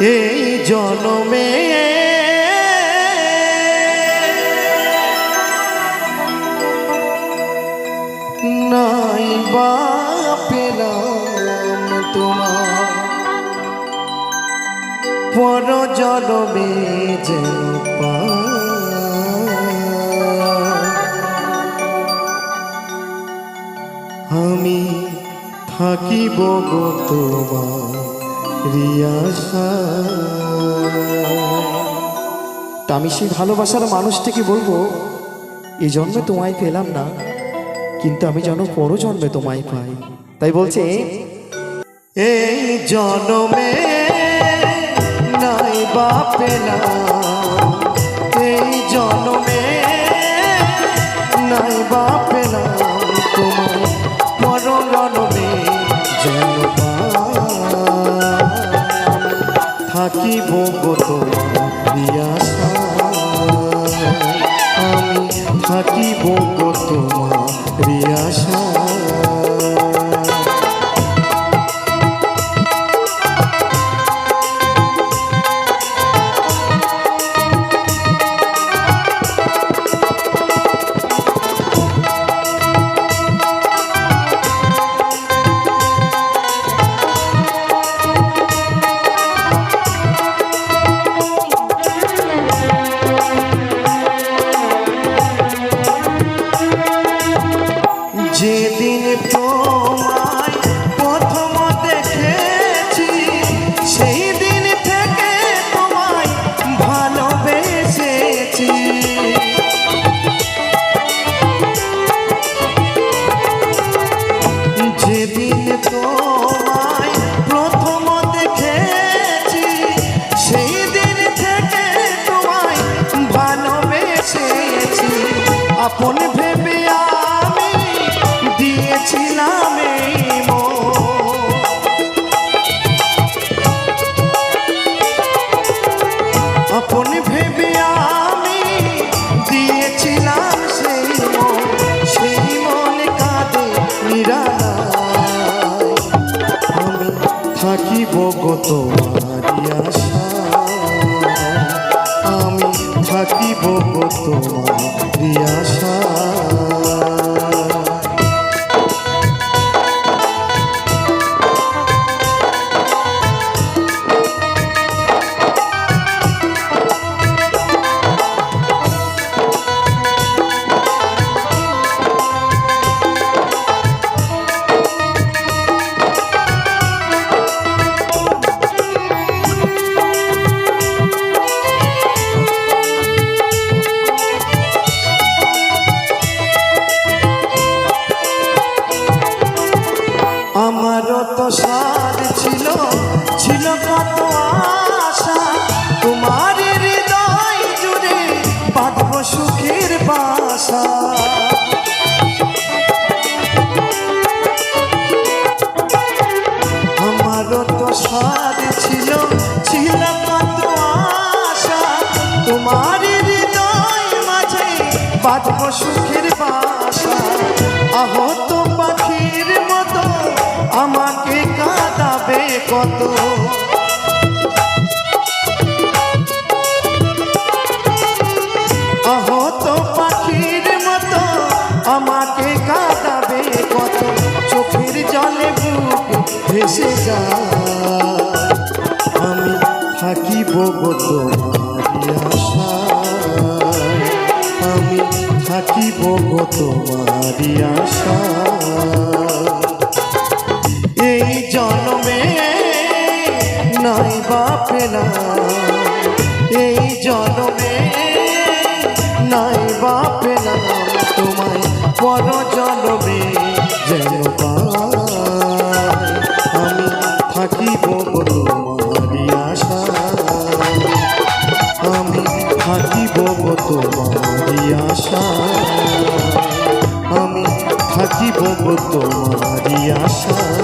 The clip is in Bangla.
এই জনমে। নাই বা পেলাম তোমার। পর জনমে যেন আমি থাকিব গো তোমার। তা আমি সেই ভালোবাসার মানুষটিকে বলব এই জন্মে তোমায় পেলাম না, কিন্তু আমি যেন পর জন্মে তোমায় পাই। তাই বলছে, এই জন্মে নাই বা পেলাম, এই জন্মে নাই বা পেলাম, তোমায় পর জন্মে থাকিব তোমার আমি থাকিব তোমার প্রিয়াশা আপন ভেবে আমি দিয়েছিলাম আপন ভেবে আমি দিয়েছিলাম সেই মন সেই মন কাঁদে নিরালায়। আমি থাকিব গো তোমারি আশা আমি থাকিব গো তোমারি আমারও সার ছিল ছিল কত আশা। তোমার হৃদয় মাঝে বাঁধব সুখের বাসা। আহত পাখির মতো আমাকে কাঁদাবে কত। আহত পাখির মতো আমাকে কাঁদাবে কত। চোখের জলে বুক ভেসে যায়। গো আমি থাকিব গো তোমারি এই জন্মে নাই বা এই জন্মে নাই বা তোমায় পর জন্মে থাকিব তোমারি আশা? আমি থাকিব তোমারি আশা?